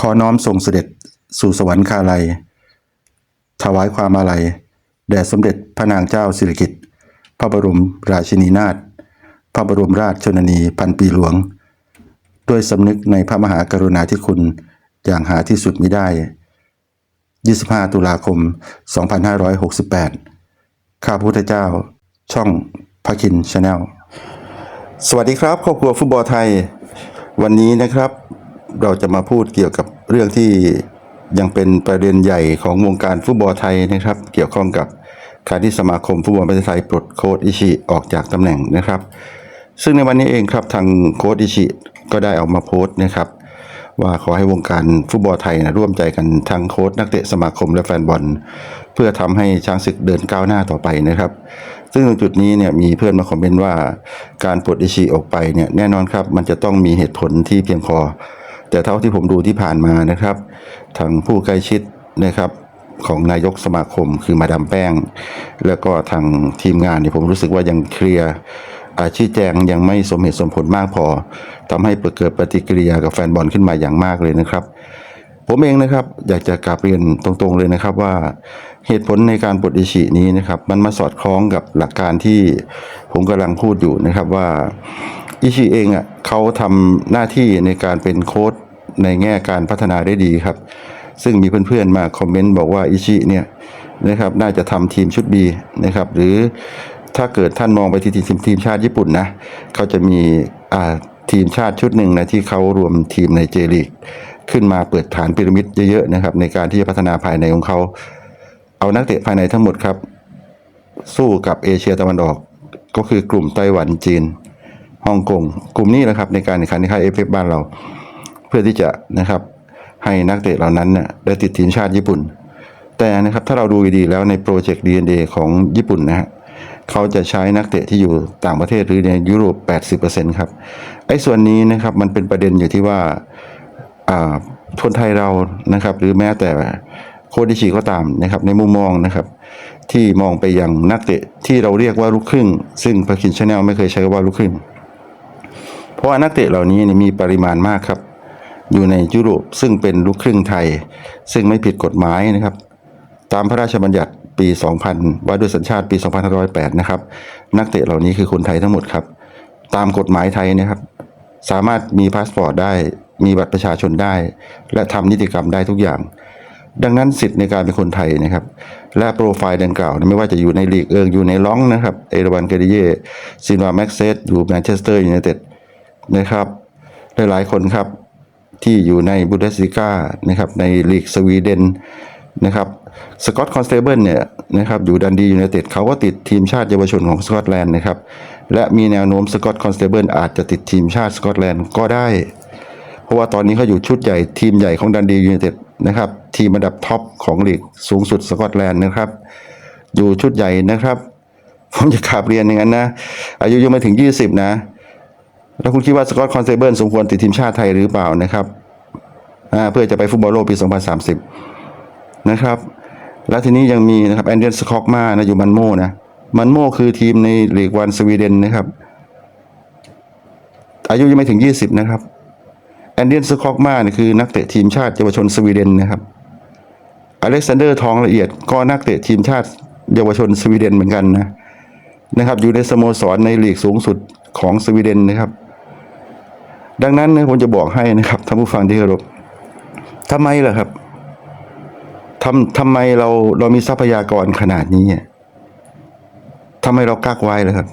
ขอน้อมส่งเสด็จสู่สวรรคาลัย ถวายความอาลัยแด่สมเด็จพระนางเจ้าสิริกิติ์พระบรมราชินีนาถพระบรมราชชนนีพันปีหลวง ด้วยสำนึกในพระมหากรุณาธิคุณอย่างหาที่สุดมิได้ 25 ตุลาคม 2568 ข้าวพุทธเจ้า ช่องพระคินชาแนล สวัสดีครับ ครอบครัวฟุตบอลไทย วันนี้นะครับ เราจะมาพูดเกี่ยวกับเรื่องที่ยังเป็นประเด็นใหญ่ของวงการฟุตบอลไทยนะครับ เกี่ยวข้องกับการที่สมาคมฟุตบอลประเทศไทยปลดโค้ชอิชิออกจากตำแหน่งนะครับ ซึ่งในวันนี้เองครับทางโค้ชอิชิก็ได้ออกมาโพสต์นะครับ ว่าขอให้วงการฟุตบอลไทยนะร่วมใจกันทั้งโค้ชนักเตะสมาคมและแฟนบอล เพื่อทำให้ช้างศึกเดินก้าวหน้าต่อไปนะครับ ซึ่งตรงจุดนี้เนี่ยมีเพื่อนมาคอมเมนต์ว่าการปลดอิชิออกไปเนี่ยแน่นอนครับมันจะต้องมีเหตุผลที่เพียงพอ แต่เท่าที่ผมดูที่ผ่านมานะครับ ทางผู้ใกล้ชิดนะครับของนายกสมาคมคือมาดามแป้ง แล้วก็ทางทีมงานเนี่ยผมรู้สึกว่ายังเคลียร์อาชี้แจงยังไม่สมเหตุสมผลมากพอทำให้เกิดปฏิกิริยากับแฟนบอลขึ้นมาอย่างมากเลยนะครับ ผมเองนะครับอยากจะกราบเรียนตรงๆเลยนะครับว่าเหตุผลในการปลดอิชินี้นะครับ มันมาสอดคล้องกับหลักการที่ผมกำลังพูดอยู่นะครับว่า อิชิเองอะเขาทำหน้าที่ในการเป็นโค้ชในแง่การพัฒนาได้ดีครับ ซึ่งมีเพื่อนๆมาคอมเมนต์บอกว่าอิชิเนี่ยนะครับน่าจะทำทีมชุดบีนะครับ หรือถ้าเกิดท่านมองไปที่ทีมทีมชาติญี่ปุ่นนะเขาจะมีอ่าทีมชาติชุดหนึ่งนะที่เขารวมทีมในเจลีกขึ้นมาเปิดฐานพีระมิดเยอะๆนะครับ ในการที่จะพัฒนาภายในของเขา เอานักเตะภายในทั้งหมดครับ สู้กับเอเชียตะวันออก ก็คือกลุ่มไต้หวันจีน ฮ่องกงกลุ่มนี้นะครับในการแข่งขันในค่ายเอฟเอบ้านเรา เพื่อที่จะนะครับให้นักเตะเหล่านั้นเนี่ยได้ติดทีมชาติญี่ปุ่น แต่นะครับถ้าเราดูดีแล้วในโปรเจกต์ DNA ของญี่ปุ่นนะฮะเขาจะใช้นักเตะที่อยู่ต่างประเทศหรือในยุโรป 80%ครับไอ้ส่วนนี้นะครับมันเป็นประเด็นอยู่ที่ว่าอ่าคนไทยเรานะครับ หรือแม้แต่โคดิชีก็ตามนะครับในมุมมองนะครับ ที่มองไปยังนักเตะที่เราเรียกว่าลูกครึ่ง ซึ่งพาคินชาแนลไม่เคยใช้คำว่าลูกครึ่ง เพราะว่านักเตะเหล่านี้มีปริมาณมากครับ อยู่ในยุโรปซึ่งเป็นลูกครึ่งไทย ซึ่งไม่ผิดกฎหมายนะครับ ตามพระราชบัญญัติปี 2000 ว่าด้วยสัญชาติปี 2508 นะครับ นักเตะเหล่านี้คือคนไทยทั้งหมดครับ ตามกฎหมายไทยนะครับ สามารถมีพาสปอร์ตได้ มีบัตรประชาชนได้ และทำนิติกรรมได้ทุกอย่าง ดังนั้นสิทธิ์ในการเป็นคนไทยนะครับ และโปรไฟล์ดังกล่าว ไม่ว่าจะอยู่ในลีกเอิงอยู่ในล้องนะครับ เอราวันเกเดเยซินวาแม็กเซตอยู่แมนเชสเตอร์ยูไนเต็ด นะครับ หลายๆคนครับที่อยู่ในบูเดสิก้านะครับในลีกสวีเดนนะครับสกอตคอนสเตเบิลเนี่ยนะครับอยู่ดันดียูไนเต็ดเขาก็ติดทีมชาติเยาวชนของสกอตแลนด์นะครับและมีแนวโน้มสกอตคอนสเตเบิลอาจจะติดทีมชาติสกอตแลนด์ก็ได้ เพราะว่าตอนนี้เขาอยู่ชุดใหญ่ทีมใหญ่ของดันดียูไนเต็ดนะครับทีมอันดับท็อปของลีกสูงสุดสกอตแลนด์นะครับ อยู่ชุดใหญ่นะครับ ผมจะขับเรียนอย่างนั้นนะ อายุยังไม่ถึง 20 นะ แล้วคุณคิดว่าสกอตคอนเซเบิลสมควรติดทีมชาติไทยหรือเปล่านะครับเพื่อจะไปฟุตบอลโลกปี 2030 นะครับ แล้วทีนี้ยังมีนะครับแอนเดนสคอกมานะอยู่มันโมนะมันโมคือทีมในลีกวันสวีเดนนะครับ อายุยังไม่ถึง 20 นะครับแอนเดนสคอกมาเนี่ยคือนักเตะทีมชาติเยาวชนสวีเดนนะครับอเล็กซานเดอร์ทองละเอียดก็นักเตะทีมชาติเยาวชนสวีเดนเหมือนกันนะนะครับ อยู่ในสโมสรในลีกสูงสุดของสวีเดนนะครับ ดังนั้นนะผมจะบอกให้นะครับท่านผู้ฟังที่เคารพทำไมล่ะครับทำทำไมเราเรามีทรัพยากรขนาดนี้ทำไมเรากักไว้ล่ะครับ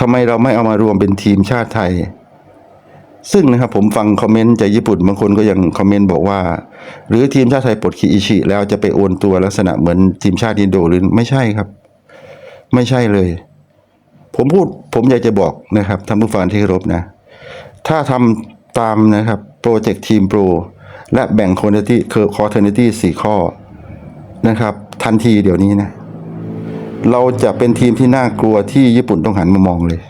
ทำไมเราไม่เอามารวมเป็นทีมชาติไทย ซึ่งนะครับผมฟังคอมเมนต์จากญี่ปุ่นบางคนก็ยังคอมเมนต์บอกว่า หรือทีมชาติไทยปลดคีอิชิ แล้วจะไปโอนตัวลักษณะเหมือนทีมชาติอินโดหรือไม่ใช่ครับ ไม่ใช่เลย ผมพูดผมอยากจะบอกนะครับท่านผู้ฟังที่เคารพนะ ถ้าทำตามนะครับโปรเจกต์ทีมโปรและแบ่งคอนเที่คือคอเทอร์เนตี้สี่ข้อนะครับ ทันทีเดี๋ยวนี้นะ เราจะเป็นทีมที่น่ากลัวที่ญี่ปุ่นต้องหันมามองเลย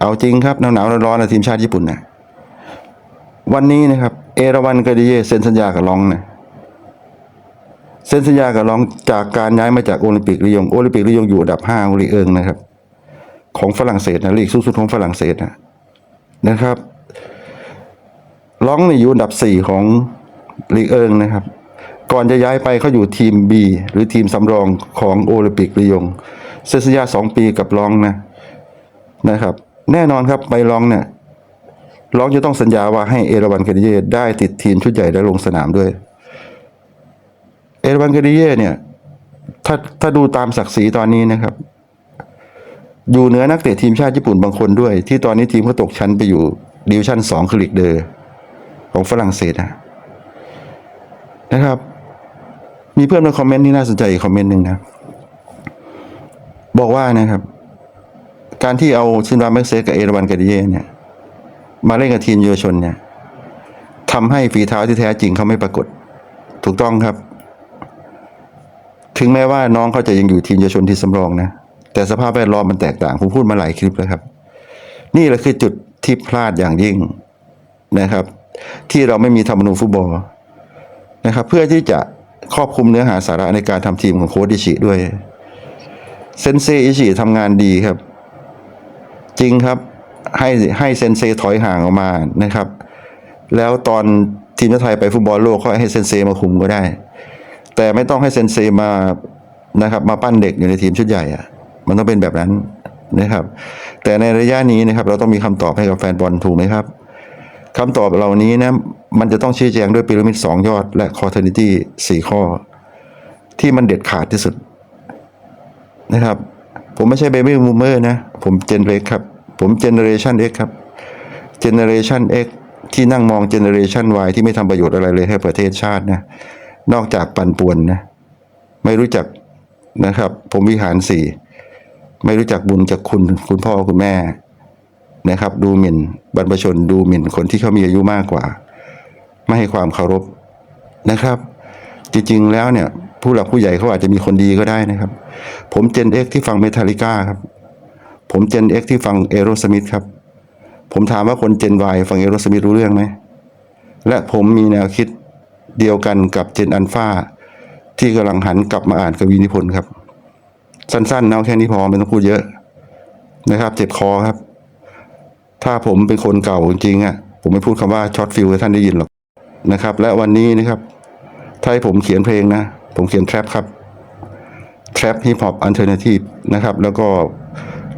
เอาจริงครับหนาวหนาวๆร้อนๆนะทีมชาติญี่ปุ่นนะวันนี้นะครับ เอราวันกาดิเยเซ็นสัญญากับลองนะเซ็นสัญญากับลองจากการย้ายมาจากโอลิมปิกลียงโอลิมปิกลียงอยู่อันดับห้าขอลีเอิงนะครับ ของฝรั่งเศสนะลีกสูงสุดของฝรั่งเศสนะ นะครับร้องเนี่ยอยู่อันดับสี่ของลีกเอิงนะครับ ก่อนจะย้ายไปเขาอยู่ทีม B หรือทีมสำรองของโอลิมปิกลียงเซสญาสองปีกับร้องนะนะครับ แน่นอนครับไปร้องเนี่ยร้องจะต้องสัญญาว่าให้เอราวันคาดิเย่ได้ติดทีมชุดใหญ่และลงสนามด้วย เอราวันคาดิเย่เนี่ยถ้าถ้าดูตามศักดิ์ศรีตอนนี้นะครับ อยู่เหนือนักเตะทีมชาติญี่ปุ่นบางคนด้วย ที่ตอนนี้ทีมเขาตกชั้นไปอยู่ดิวชั่นสองคือลีกเดอร์ของฝรั่งเศสนะนะครับ มีเพื่อนมาคอมเมนต์ที่น่าสนใจอีกคอมเมนต์หนึ่งนะ บอกว่านะครับ การที่เอาชินวาแม็กเซกับเอราวันกาดิเย่เนี่ยมาเล่นกับทีมเยาวชนเนี่ยทำให้ฝีเท้าที่แท้จริงเขาไม่ปรากฏ ถูกต้องครับ ถึงแม้ว่าน้องเขาจะยังอยู่ทีมเยาวชนที่สำรองนะ แต่สภาพแวดล้อมมันแตกต่างผมพูดมาหลายคลิปแล้วครับ นี่แหละคือจุดที่พลาดอย่างยิ่งนะครับ ที่เราไม่มีธรรมนูญฟุตบอลนะครับ เพื่อที่จะครอบคลุมเนื้อหาสาระในการทำทีมของโค้ชอิชิด้วย เซนเซอิชิทำงานดีครับ จริงครับให้ให้เซนเซถอยห่างออกมานะครับ แล้วตอนทีมชาติไทยไปฟุตบอลโลกก็ให้เซนเซมาคุมก็ได้ แต่ไม่ต้องให้เซนเซมานะครับ มาปั้นเด็กอยู่ในทีมชุดใหญ่อะ มันต้องเป็นแบบนั้นนะครับ แต่ในระยะนี้นะครับ เราต้องมีคำตอบให้กับแฟนบอลถูกไหมครับคำตอบเหล่านี้นะมันจะต้องชี้แจงด้วยพีระมิดสองยอด และคอเทนิตี้สี่ข้อ ที่มันเด็ดขาดที่สุดนะครับ ผมไม่ใช่เบบี้มูเมอร์นะ ผมเจนเ x ครับ ผมเจเนเรชัน X ครับเจเนเรชัน X ที่นั่งมองเจเนเรชัน Y ที่ไม่ทำประโยชน์อะไรเลยให้ประเทศชาตินะ นอกจากปั่นป่วนนะ ไม่รู้จักนะครับ ผมวิหารสี่ ไม่รู้จักบุญจากคุณคุณพ่อคุณแม่นะครับ ดูหมิ่นบรรพชนดูหมิ่นคนที่เขามีอายุมากกว่า ไม่ให้ความเคารพนะครับ จริงๆแล้วเนี่ย ผู้หลักผู้ใหญ่เขาอาจจะมีคนดีก็ได้นะครับ ผมเจนเอ็กที่ฟังเมทัลิก้าครับ ผมเจนเอ็กที่ฟังเอโรสมิธครับ ผมถามว่าคนเจน Y ฟังเอโรสมิธรู้เรื่องไหมและผมมีแนวคิดเดียวกันกับเจนอัลฟาที่กำลังหันกลับมาอ่านกวีนิพนธ์ครับ สั้นๆเนาแค่นี้พอไม่ต้องพูดเยอะนะครับ เจ็บคอครับ ถ้าผมเป็นคนเก่าจริงๆอะผมไม่พูดคำว่าช็อตฟิลให้ท่านได้ยินหรอกนะครับ และวันนี้นะครับถ้าให้ผมเขียนเพลงนะ ผมเขียนแทรปครับแทรปฮิปฮอปอันเทอร์เนทีฟนะครับ แล้วก็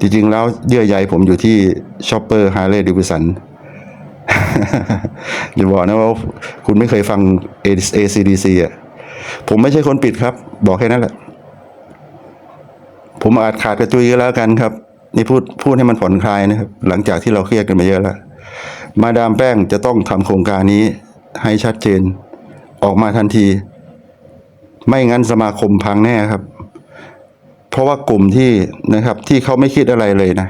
จริงๆแล้วเยื่อใยผมอยู่ที่ชอปเปอร์ฮาร์เลย์ดิวิสันอย่าบอกนะว่าคุณไม่เคยฟัง ACDC อะผมไม่ใช่คนปิดครับ บอกแค่นั้นแหละ ผมอาจขาดกระจุยก็แล้วกันครับ นี่พูดพูดให้มันผ่อนคลายนะครับ หลังจากที่เราเครียดกันมาเยอะแล้ว มาดามแป้งจะต้องทำโครงการนี้ให้ชัดเจน ออกมาทันที ไม่งั้นสมาคมพังแน่ครับ เพราะว่ากลุ่มที่นะครับ ที่เขาไม่คิดอะไรเลยนะ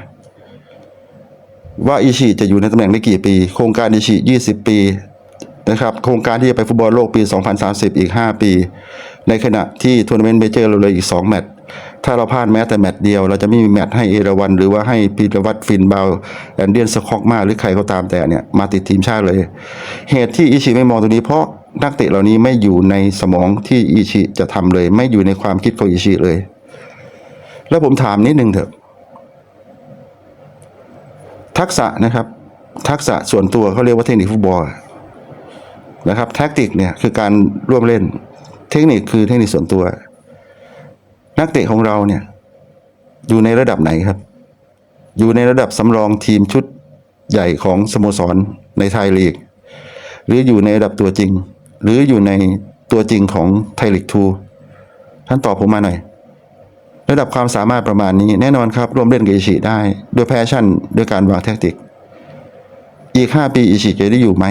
ว่าอิชิจะอยู่ในตำแหน่งได้กี่ปี โครงการอิชิ20ปีนะครับ โครงการที่จะไปฟุตบอลโลกปี 2030 อีก 5 ปี ในขณะที่ทัวร์นาเมนต์เมเจอร์เราเลยอีก 2 แมตช์ ถ้าเราพลาดแม้แต่แมตช์เดียว เราจะไม่มีแมตช์ให้เอราวัน หรือว่าให้พีรวัตรฟินบาวแอนเดียนสคอกมาหรือใครก็ตามแต่เนี่ยมาติดทีมชาติเลย เหตุที่อิชิไม่มองตรงนี้เพราะนักเตะเหล่านี้ไม่อยู่ในสมองที่อิชิจะทำเลย ไม่อยู่ในความคิดของอิชิเลย แล้วผมถามนิดนึงเถอะทักษะนะครับ ทักษะส่วนตัวเขาเรียกว่าเทคนิคฟุตบอลนะครับแท็กติกเนี่ยคือการร่วมเล่น เทคนิคคือเทคนิคส่วนตัว นักเตะของเราเนี่ย อยู่ในระดับไหนครับ อยู่ในระดับสำรองทีมชุดใหญ่ของสโมสรในไทยลีก หรืออยู่ในระดับตัวจริง หรืออยู่ในตัวจริงของไทยลีกทูท่านตอบผมมาหน่อย ระดับความสามารถประมาณนี้ แน่นอนครับร่วมเล่นกับอิชิได้ด้วยแพชชั่นด้วยการวางแทคติก อีกห้าปีอิชิจะได้อยู่ไหม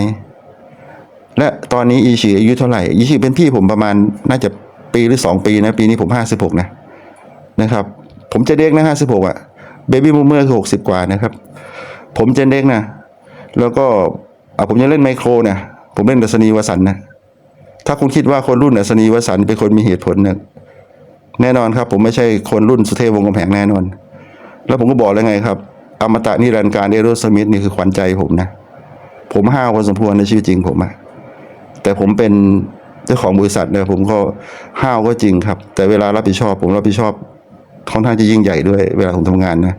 และตอนนี้อิชิอายุเท่าไหร่อิชิเป็นพี่ผมประมาณน่าจะ ปีหรือสองปีนะ ปีนี้ผมห้าสิบหกนะนะครับ ผมจะเด็กนะห้าสิบหกอะเบบี้บูมเมอร์คือหกสิบกว่านะครับ ผมจะเด็กนะ แล้วก็อะผมยังเล่นไมโครนะผมเล่นดัชนีวสันนะ ถ้าคุณคิดว่าคนรุ่นดัชนีวสันเป็นคนมีเหตุผลเนี่ยแน่นอนครับ ผมไม่ใช่คนรุ่นสุเทพวงกำแพงแน่นอน แล้วผมก็บอกแล้วไงครับ อมตะนิรันดร์การเอโรสมิธนี่คือขวัญใจผมนะ ผมห้าวพอสมควรในชีวิตจริงผมอะแต่ผมเป็น เจ้าของบริษัทเนี่ยผมก็ห้าวก็จริงครับ แต่เวลารับผิดชอบ ผมรับผิดชอบค่อนข้างจะยิ่งใหญ่ด้วย เวลาผมทำงานนะ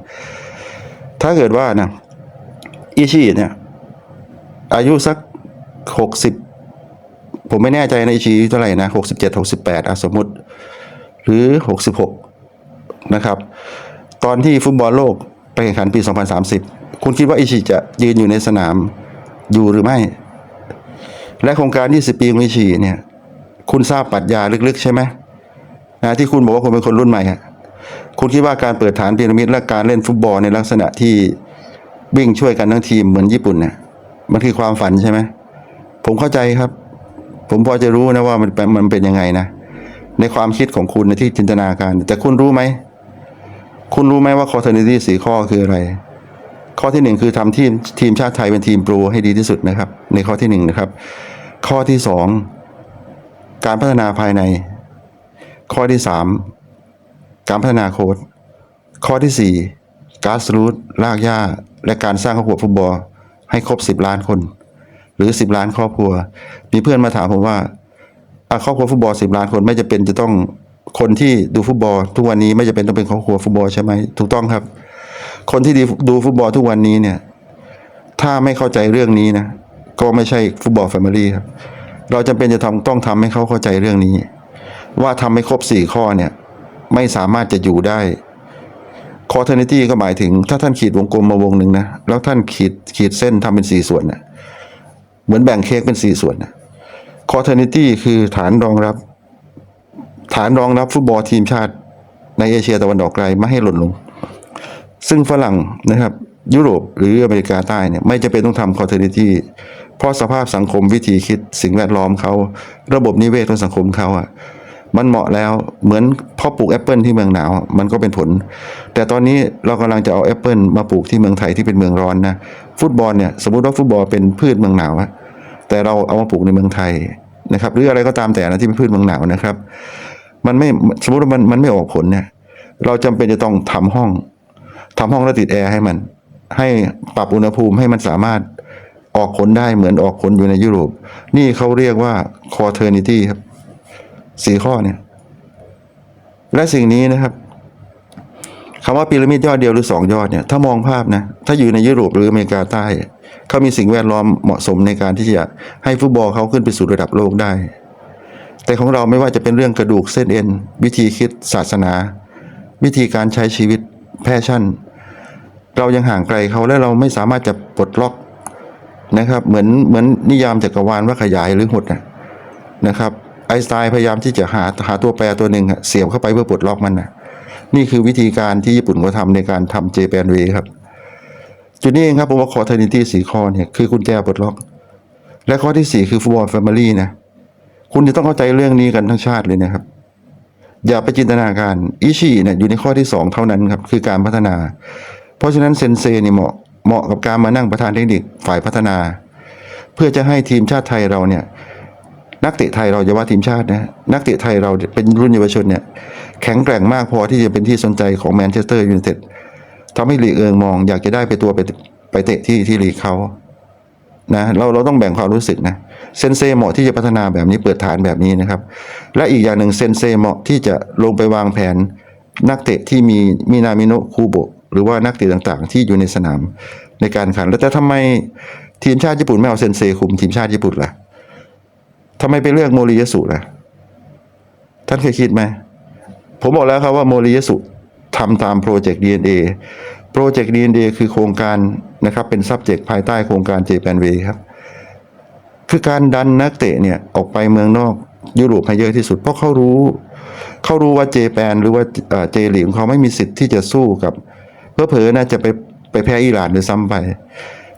ถ้าเกิดว่านะอิชิเนี่ย อายุสักหกสิบผมไม่แน่ใจในอิชิเท่าไหร่นะหกสิบเจ็ดหกสิบแปดสมมติ หรือหกสิบหกนะครับ ตอนที่ฟุตบอลโลกไปแข่งขันปี 2030 คุณคิดว่าอิชิจะยืนอยู่ในสนามอยู่หรือไม่ และโครงการ 20 ปีของอิชิเนี่ย คุณทราบปรัชญาลึกๆ ใช่ไหมนะที่คุณบอกว่าคุณเป็นคนรุ่นใหม่อะคุณคิดว่าการเปิดฐานพีระมิดและการเล่นฟุตบอลในลักษณะที่วิ่งช่วยกันทั้งทีมเหมือนญี่ปุ่นเนี่ยมันคือความฝันใช่ไหมผมเข้าใจครับ ผมพอจะรู้นะว่ามันมันเป็นยังไงนะ ในความคิดของคุณในที่จินตนาการ แต่คุณรู้ไหม คุณรู้ไหมว่าคอเทนิตี้สี่ข้อคืออะไร ข้อที่หนึ่งคือทำทีมทีมชาติไทยเป็นทีมโปรให้ดีที่สุดนะครับ ในข้อที่หนึ่งนะครับ ข้อที่สอง การพัฒนาภายใน ข้อที่สามการพัฒนาโค้ดข้อที่สี่การสรูทลากหญ้าและการสร้างครอบครัวฟุตบอลให้ครบสิบล้านคน หรือสิบล้านครอบครัว มีเพื่อนมาถามผมว่าครอบครัวฟุตบอลสิบล้านคนไม่จะเป็นจะต้องคนที่ดูฟุตบอล ทุกวันนี้ไม่จะเป็นต้องเป็นครอบครัวฟุตบอลใช่ไหมถูกต้องครับ คนที่ดูฟุตบอลทุกวันนี้เนี่ย ถ้าไม่เข้าใจเรื่องนี้นะก็ไม่ใช่ฟุตบอลแฟมิลี่ครับ เราจำเป็นจะทำต้องทำให้เขาเข้าใจเรื่องนี้ ว่าทำให้ครบสี่ข้อเนี่ยไม่สามารถจะอยู่ได้คอเทอร์นิตี้ก็หมายถึง ถ้าท่านขีดวงกลมมาวงหนึ่งนะแล้วท่านขีดขีดเส้นทำเป็นสี่ส่วนนะเหมือนแบ่งเค้กเป็นสี่ส่วนนะคอเทอร์นิตี้คือฐานรองรับ ฐานรองรับฟุตบอลทีมชาติในเอเชียตะวันออกไกลไม่ให้หล่นลง ซึ่งฝรั่งนะครับ ยุโรปหรืออเมริกาใต้เนี่ยไม่จะเป็นต้องทำคอเทอร์นิตี้ เพราะสภาพสังคมวิธีคิดสิ่งแวดล้อมเขา ระบบนิเวศของสังคมเขาอะมันเหมาะแล้วเหมือนพ่อปลูกแอปเปิลที่เมืองหนาว มันก็เป็นผล แต่ตอนนี้เรากำลังจะเอาแอปเปิลมาปลูกที่เมืองไทยที่เป็นเมืองร้อนนะฟุตบอลเนี่ยสมมติว่าฟุตบอลเป็นพืชเมืองหนาวอะแต่เราเอามาปลูกในเมืองไทยนะครับ หรืออะไรก็ตามแต่นะที่เป็นพืชเมืองหนาวนะครับ มันไม่สมมติว่ามันมันไม่ออกผลเนี่ย เราจำเป็นจะต้องทำห้องทำห้องแล้วติดแอร์ให้มัน ให้ปรับอุณหภูมิให้มันสามารถ ออกผลได้เหมือนออกผลอยู่ในยุโรป นี่เขาเรียกว่า quaternity ครับสี่ข้อเนี่ย และสิ่งนี้นะครับคำว่าพีระมิดยอดเดียวหรือสองยอดเนี่ยถ้ามองภาพนะถ้าอยู่ในยุโรปหรืออเมริกาใต้เขามีสิ่งแวดล้อมเหมาะสมในการที่จะให้ฟุตบอลเขาขึ้นไปสู่ระดับโลกได้ แต่ของเราไม่ว่าจะเป็นเรื่องกระดูกเส้นเอ็น วิธีคิดศาสนา วิธีการใช้ชีวิตแพชชั่น เรายังห่างไกลเขาและเราไม่สามารถจะปลดล็อก นะครับ เหมือนเหมือนนิยามจักรวาลว่าขยายหรือหดนะนะครับ ไอสไตน์พยายามที่จะหาหาตัวแปรตัวหนึ่งเสียบเข้าไปเพื่อปลดล็อกมันนะนี่คือวิธีการที่ญี่ปุ่นเขาทำในการทำเจแปนเวครับ จุดนี้เองครับผมว่าคอร์เทนิตี้สี่ข้อเนี่ยคือกุญแจปลดล็อก และข้อที่สี่คือฟุตบอลแฟมิลี่นะคุณจะต้องเข้าใจเรื่องนี้กันทั้งชาติเลยนะครับ อย่าไปจินตนาการอิชิเนี่ยอยู่ในข้อที่สองเท่านั้นครับคือการพัฒนา เพราะฉะนั้นเซนเซนี่เหมาะ เหมาะกับการมานั่งประธานเทคนิคฝ่ายพัฒนา เพื่อจะให้ทีมชาติไทยเราเนี่ยนักเตะไทยเราอย่าว่าทีมชาตินะนักเตะไทยเราเป็นรุ่นเยาวชนเนี่ยแข็งแกร่งมากพอที่จะเป็นที่สนใจของแมนเชสเตอร์ยูไนเต็ดทำให้ลีเอิงมองอยากจะได้ไปตัวไปไปเตะที่ที่ลีเขานะเราเราต้องแบ่งความรู้สึกนะเซนเซเหมาะที่จะพัฒนาแบบนี้เปิดฐานแบบนี้นะครับ และอีกอย่างหนึ่งเซนเซเหมาะที่จะลงไปวางแผนนักเตะที่มีมินามิโนคูโบะ หรือว่านักเตะต่างๆ ที่อยู่ในสนามในการแข่งขัน แล้วแต่ทำไมทีมชาติญี่ปุ่นไม่เอาเซนเซคุมทีมชาติญี่ปุ่นล่ะทำไมไปเลือกโมริยสุล่ะ ท่านเคยคิดไหม ผมบอกแล้วครับว่าโมริยสุทำตามโปรเจกต์ DNA โปรเจกต์ DNA คือโครงการนะครับเป็น subject ภายใต้โครงการ Japan Way ครับ คือการดันนักเตะเนี่ยออกไปเมืองนอกยุโรปให้เยอะที่สุด เพราะเขารู้ เขารู้ว่าเจแปนหรือว่าเจลีของเขาไม่มีสิทธิ์ที่จะสู้กับ เพื่อเผลอๆนะจะไปไปแพ้อิหร่านหรือซ้ำไป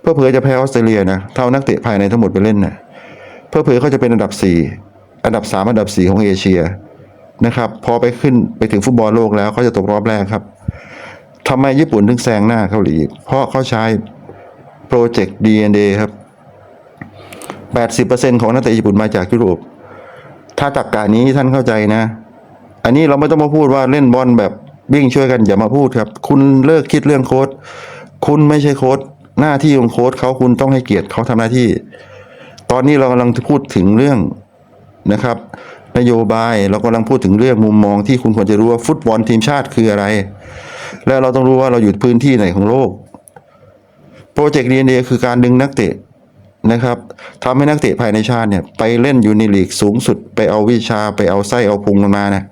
เพื่อเผอจะแพ้ออสเตรเลียนะเท่านักเตะภายในทั้งหมดไปเล่นนะเพื่อเผอเขาจะเป็นอันดับสี่อันดับสามอันดับสี่ของเอเชียนะครับพอไปขึ้นไปถึงฟุตบอลโลกแล้วเขาจะตกรอบแรกครับทำไมญี่ปุ่นถึงแซงหน้าเกาหลี เพราะเขาใช้โปรเจกต์ DNA ครับ 80%ของนักเตะญี่ปุ่นมาจากยุโรป ถ้าตักกานี้ท่านเข้าใจนะ อันนี้เราไม่ต้องมาพูดว่าเล่นบอลแบบ วิ่งช่วยกันอย่ามาพูดครับ คุณเลิกคิดเรื่องโค้ดคุณไม่ใช่โค้ดหน้าที่ของโค้ดเขาคุณต้องให้เกียรติเขาทำหน้าที่ ตอนนี้เรากำลังพูดถึงเรื่องนะครับ นโยบายเรากำลังพูดถึงเรื่องมุมมองที่คุณควรจะรู้ว่าฟุตบอลทีมชาติคืออะไร และเราต้องรู้ว่าเราอยู่พื้นที่ไหนของโลกโปรเจกต์ DNA คือการดึงนักเตะนะครับทำให้นักเตะภายในชาติเนี่ยไปเล่นอยู่ในลีกสูงสุดไปเอาวิชาไปเอาไส้เอาพุงกันมานะ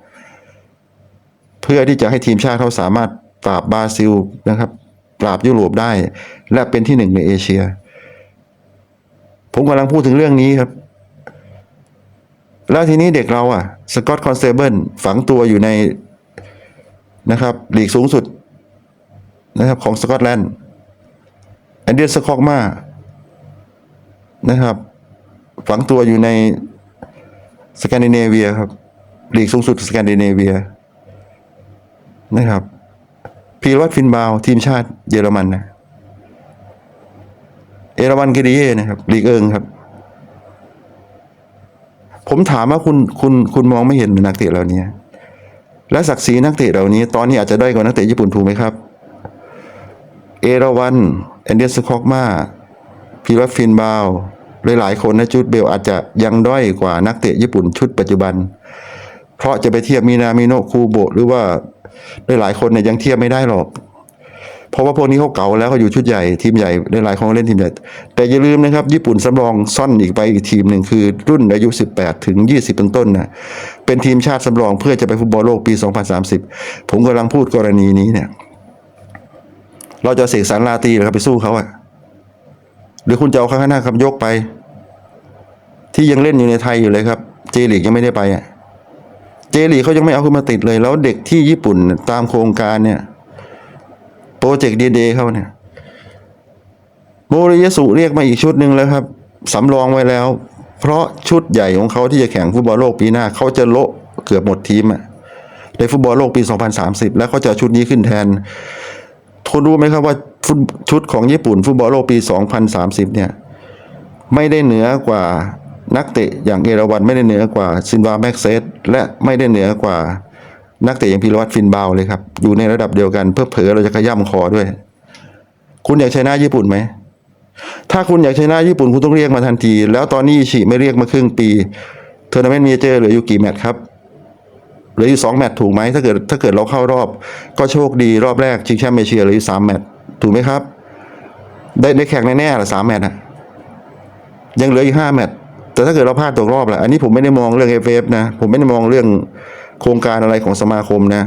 พื่อที่จะให้ทีมชาติเขาสามารถปราบบราซิลนะครับ ปราบยุโรปได้ และเป็นที่หนึ่งในเอเชีย ผมกำลังพูดถึงเรื่องนี้ครับ แล้วทีนี้เด็กเราอะสกอตคอนเซเบิลฝังตัวอยู่ในนะครับลีกสูงสุดนะครับของสกอตแลนด์แอนเดียสคอกมานะครับ ฝังตัวอยู่ในสแกนดิเนเวียครับลีกสูงสุดสแกนดิเนเวีย นะครับพีรวัตรฟินบาว ทีมชาติเยอรมันนะเอราวันเกดียนะครับลีกเอิงครับ ผมถามว่าคุณคุณคุณมองไม่เห็นนักเตะเหล่านี้และศักดิ์ศรีนักเตะเหล่านี้ ตอนนี้อาจจะด้อยกว่านักเตะญี่ปุ่นถูกไหมครับ เอราวันแอนเดรสคอกมาพีรวัตรฟินบาวหลายๆคนนะจุดเบลอาจจะยังด้อยกว่านักเตะญี่ปุ่นชุดปัจจุบัน เพราะจะไปเทียบมีนามิโนคูโบหรือว่าหลายๆคนเนี่ยยังเทียบไม่ได้หรอก เพราะว่าพวกนี้เขาเก่าแล้วเขาอยู่ชุดใหญ่ทีมใหญ่หลายๆคนเล่นทีมใหญ่ แต่อย่าลืมนะครับ ญี่ปุ่นสำรองซ่อนอีกไปอีกทีมหนึ่งคือรุ่นอายุ 18 ถึง 20 เป็นต้นนะเป็นทีมชาติสำรองเพื่อจะไปฟุตบอลโลกปี 2030 ผมกำลังพูดกรณีนี้เนี่ย เราจะเสกสรรลาตีเหรือครับไปสู้เขาอะหรือคุณจะเอาข้างหน้าคำยกไป ที่ยังเล่นอยู่ในไทยอยู่เลยครับ เจลีกยังไม่ได้ไปอะ เจลีเขายังไม่เอาขึ้นมาติดเลย แล้วเด็กที่ญี่ปุ่นตามโครงการเนี่ยโปรเจกต์ดีเดย์เขาเนี่ยโมริยสุเรียกมาอีกชุดหนึ่งแล้วครับสำรองไว้แล้ว เพราะชุดใหญ่ของเขาที่จะแข่งฟุตบอลโลกปีหน้า เขาจะโละเกือบหมดทีมอะในฟุตบอลโลกปี 2030 แล้วเขาจะชุดนี้ขึ้นแทนทุนรู้ไหมครับว่าชุดของญี่ปุ่น ฟุตบอลโลกปี 2030 เนี่ย ไม่ได้เหนือกว่า นักเตะอย่างเอราวันไม่ได้เหนือกว่าซินวาแม็กเซสและไม่ได้เหนือกว่า นักเตะอย่างพิรวัตรฟินบาวเลยครับ อยู่ในระดับเดียวกันเพื่อเผลอเราจะขย่ำคอด้วย คุณอยากชนะญี่ปุ่นไหมถ้าคุณอยากชนะญี่ปุ่นคุณต้องเรียกมาทันที แล้วตอนนี้อิชิไม่เรียกมาครึ่งปีเทอร์นาเมนต์เมเจอร์เหลืออยู่กี่แมตช์ครับเหลืออยู่สองแมตช์ถูกไหมถ้าเกิดถ้าเกิดเราเข้ารอบ ก็โชคดีรอบแรกชิงแชมป์เอเชียเหลืออยู่สามแมตช์ถูกไหมครับ ได้ได้แข่งแน่ๆละสามแมตช์อะยังเหลืออีกห้าแมตช์ แต่ถ้าเกิดเราพลาดตกรอบแหละอันนี้ผมไม่ได้มองเรื่องเอฟเอฟนะ ผมไม่ได้มองเรื่องโครงการอะไรของสมาคมนะ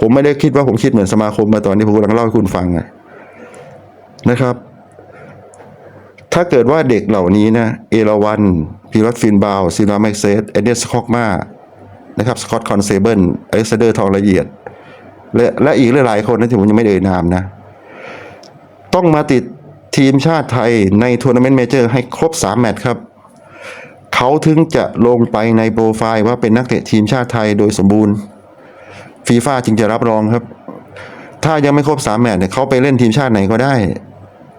ผมไม่ได้คิดว่าผมคิดเหมือนสมาคมมาตอนนี้ผมกำลังเล่าให้คุณฟังนะครับ ถ้าเกิดว่าเด็กเหล่านี้นะเอราวันพีรอตฟินบาวซินาแม็กเซสเอเดสคอกมานะครับสกอตคอนเซเบิลอเล็กซานเดอร์ทองละเอียด และและอีกหลายๆคนนะที่ผมยังไม่ได้เอ่ยนามนะ ต้องมาติดทีมชาติไทยในทัวร์นาเมนต์เมเจอร์ให้ครบ 3 แมตช์ครับ เขาถึงจะลงไปในโปรไฟล์ว่าเป็นนักเตะทีมชาติไทยโดยสมบูรณ์ฟีฟ่าจึงจะรับรองครับ ถ้ายังไม่ครบ3แมตช์เนี่ยเขาไปเล่นทีมชาติไหนก็ได้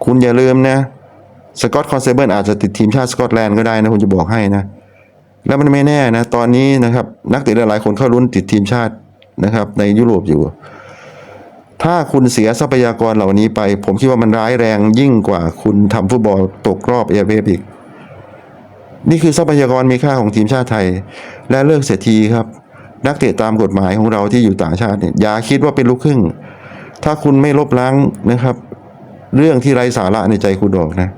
คุณอย่าลืมนะสกอตคอนเซเบิลอาจจะติดทีมชาติสกอตแลนด์ก็ได้นะคุณจะบอกให้นะ แล้วมันไม่แน่นะ ตอนนี้นะครับ นักเตะหลายคนเข้ารุ้นติดทีมชาตินะครับ ในยุโรปอยู่ ถ้าคุณเสียทรัพยากรเหล่านี้ไป ผมคิดว่ามันร้ายแรงยิ่งกว่าคุณทำฟุตบอลตกรอบเอเฟอีก นี่คือทรัพยากรมีค่าของทีมชาติไทย และเลิกเสียทีครับ นักเตะตามกฎหมายของเราที่อยู่ต่างชาติเนี่ยอย่าคิดว่าเป็นลูกครึ่ง ถ้าคุณไม่ลบล้างนะครับ เรื่องที่ไร้สาระในใจคุณออกนะ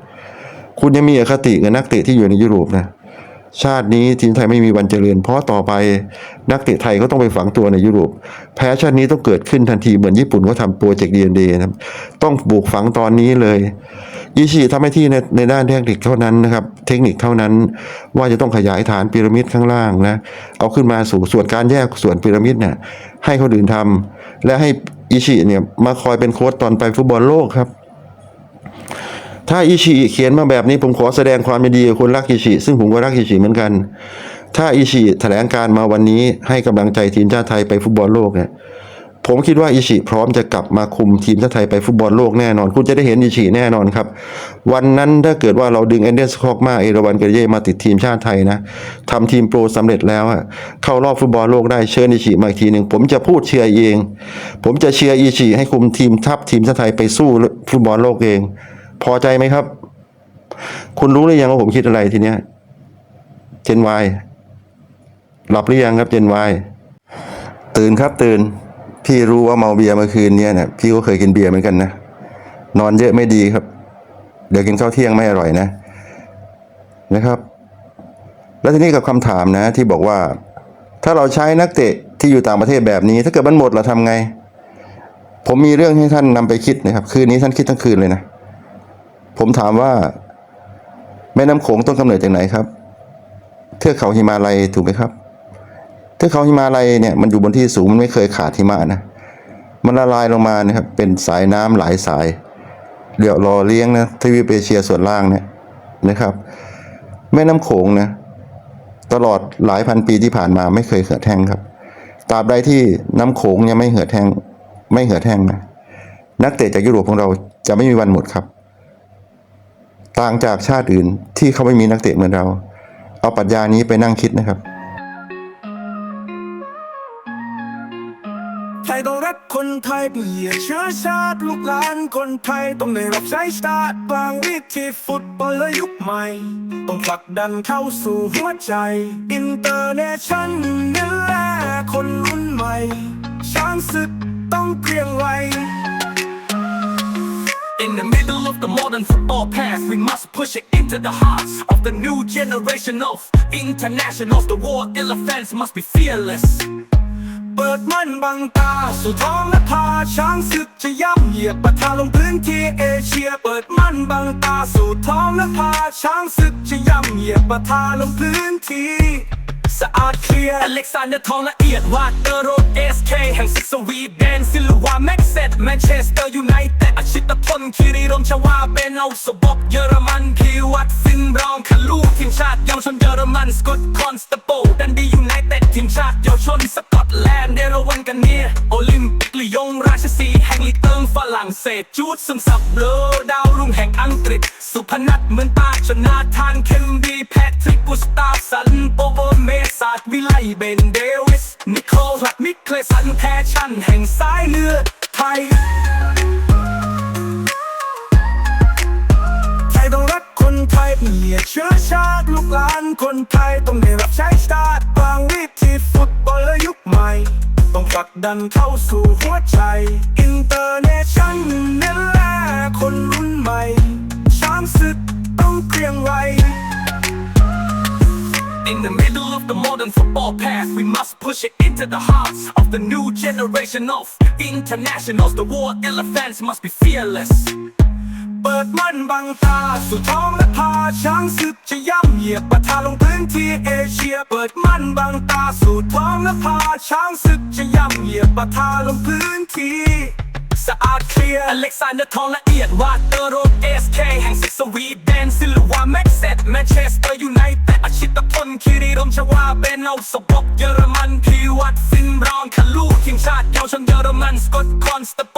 คุณยังมีอคติกับนักเตะที่อยู่ในยุโรปนะ ชาตินี้ทีมไทยไม่มีวันเจริญ เพราะต่อไปนักเตะไทยก็ต้องไปฝังตัวในยุโรป แพ้ชาตินี้ต้องเกิดขึ้นทันทีเหมือนญี่ปุ่นก็ทำโปรเจกต์ดีเอ็นนะครับต้องปลูกฝังตอนนี้เลยอิชิทำให้ที่ในในด้านเทคนิคเท่านั้นนะครับ เทคนิคเท่านั้นว่าจะต้องขยายฐานพีระมิดข้างล่างนะเอาขึ้นมาสู่ส่วนการแยกส่วนพีระมิดเนี่ยให้คนอื่นทำและให้อิชิเนี่ยมาคอยเป็นโค้ชตอนไปฟุตบอลโลกครับ ถ้าอิชิเขียนมาแบบนี้ผมขอแสดงความยินดีกับคนรักอิชิซึ่งผมก็รักอิชิเหมือนกัน ถ้าอิชิแถลงการมาวันนี้ให้กำลังใจทีมชาติไทยไปฟุตบอลโลกเนี่ยผมคิดว่าอิชิพร้อมจะกลับมาคุมทีมชาติไทยไปฟุตบอลโลกแน่นอน คุณจะได้เห็นอิชิแน่นอนครับ วันนั้นถ้าเกิดว่าเราดึงแอนเดนสคอกมาเอราวันเกเย่มาติดทีมชาติไทยนะทำทีมโปรสำเร็จแล้วอะเข้ารอบฟุตบอลโลกได้เชิญอิชิมาอีกทีหนึ่งผมจะพูดเชียร์เอง ผมจะเชียร์อิชิให้คุมทีมทัพทีมชาติไทยไปสู้ฟุตบอลโลกเอง พอใจไหมครับ คุณรู้หรือยังว่าผมคิดอะไรทีเนี้ยเจนวายหลับหรือยังครับเจนวายตื่นครับตื่น พี่รู้ว่าเมาเบียร์เมื่อคืนเนี้ยเนี่ยพี่ก็เคยกินเบียร์เหมือนกันนะนอนเยอะไม่ดีครับ เดี๋ยวกินข้าวเที่ยงไม่อร่อยนะ นะครับ แล้วทีนี้กับคำถามนะ ที่บอกว่า ถ้าเราใช้นักเตะที่อยู่ต่างประเทศแบบนี้ ถ้าเกิดมันหมดเราทำไง ผมมีเรื่องให้ท่านนำไปคิดนะครับ คืนนี้ท่านคิดทั้งคืนเลยนะ ผมถามว่า แม่น้ำโขงต้นกำเนิดจากไหนครับ เทือกเขาหิมาลัยถูกไหมครับ เทือกเขาหิมาลัยเนี่ยมันอยู่บนที่สูงมันไม่เคยขาดหิมะนะมันละลายลงมานะครับเป็นสายน้ำหลายสายเดี๋ยวรอเลี้ยงนะทวีปเอเชียส่วนล่างเนี่ยนะครับ แม่น้ำโขงนะตลอดหลายพันปีที่ผ่านมาไม่เคยเหือดแห้งครับตราบใดที่น้ำโขงยังไม่เหือดแห้งไม่เหือดแห้งนะนักเตะจากยุโรปของเราจะไม่มีวันหมดครับ ต่างจากชาติอื่นที่เขาไม่มีนักเตะเหมือนเรา เอาปรัชญานี้ไปนั่งคิดนะครับไทยต้องรักคนไทยเปลี่ยนเชื้อชาติลูกหลานคนไทยต้องได้รับใช้ชาติบางวิธีฟุตบอลและยุคใหม่ ต้องผลักดันเข้าสู่หัวใจ อินเตอร์เนชั่นนี่แหละคนรุ่นใหม่ ช้างศึกต้องเกรียงไกร In the middle of the modern football past, we must push it into the hearts of the new generation of internationals. The war elephants must be fearless. เปิดมันบังตาสู่ท้องและพาช้างศึกจะย่ำเหยียบประทาลงพื้นที่เอเชีย เปิดมันบังตาสู่ท้องและพาช้างศึกจะย่ำเหยียบประทาลงพื้นที่ สะอาดเคลียร์อเล็กซานเดอร์ทองละเอียดวาดเตอร์โรดเอสเคแห่งซิกสวีเดนซิลวาแม็กเซตแมนเชสเตอร์ยูไนเต็ดอาชิตพลคิริรมชวาเบนเอาสบกเยอรมันพีวัตฟินบรองคาลูทีมชาติเยาวชนเยอรมันสกอตคอนสตาโปดันดียูไนเต็ดทีมชาติเยาวชนสกอตแลนด์เดรวันกันเนียโอลิมปิ ลียงราชสีห์แห่งลิเติงฝรั่งเศสจูดซึมซับเลอดาวรุ่งแห่งอังกฤษ สุพนัทเหมือนตาชนาทานเคมดีแพทริกกุสตาฟสันโปโบเมสาดวิไลเบนเดวิส นิโคลัดมิเคลสันแทชันแห่งสายเลือดไทย ต้องรักคนไทยเปลี่ยเชื้อชาติลูกหลานคนไทยต้องได้รับใช้ชาติบางวิธีฟุตบอลและยุคใหม่ ต้องผลักดันเข้าสู่หัวใจอินเตอร์เนชั่นนี่แลคนรุ่นใหม่ช้างศึกต้องเกรียงไกร In the middle of the modern football past, we must push it into the hearts of the new generation of internationals. The war elephants must be fearless. เปิดมันบังตาสู่ท้องและพาช้างศึกจะย่ำเหยียบปะทาลงพื้นที่เอเชีย เปิดมันบังตาสู่ท้องและพาช้างศึกจะย่ำเหยียบปะทาลงพื้นที่สะอาดเคลียร์อเล็กซานเดอร์ทองละเอียดวาเตอร์โรดเอสเคแห่งศึกสวีเดนซิลวาแม็กเซตแมนเชสเตอร์ยูไนเต็ดอาชิตพลคิริรมชวาเบนเอาสบกเยอรมันพีวัตฟินรองคาลูทีมชาติเยาวชนเยอรมันสกอตคอนสตโป